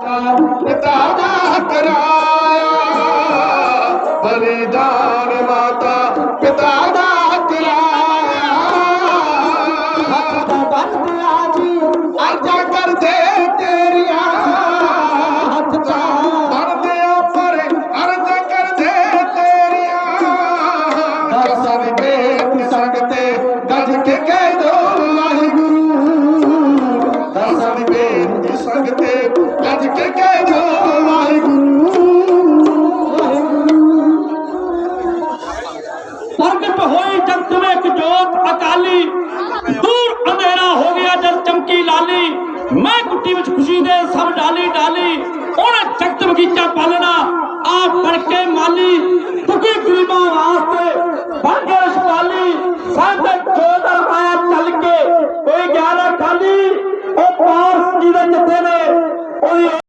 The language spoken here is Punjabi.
पिता ਗੁਰੂ ਸੰਗਤੇ ਅੱਜ ਕੇ ਕੇ ਜੋ ਵਾਹਿਗੁਰੂ। ਪ੍ਰਗਟ ਹੋਈ ਜਗਤ ਵਿੱਚ ਜੋਤ ਅਕਾਲੀ। ਦੂਰ ਅੰਧੇਰਾ ਹੋ ਗਿਆ ਜਦ ਚਮਕੀ ਲਾਲੀ। ਮੈਂ ਕੁੱਟੀ ਵਿੱਚ ਖੁਸ਼ੀ ਦੇ ਸਭ ਡਾਲੀ ਡਾਲੀ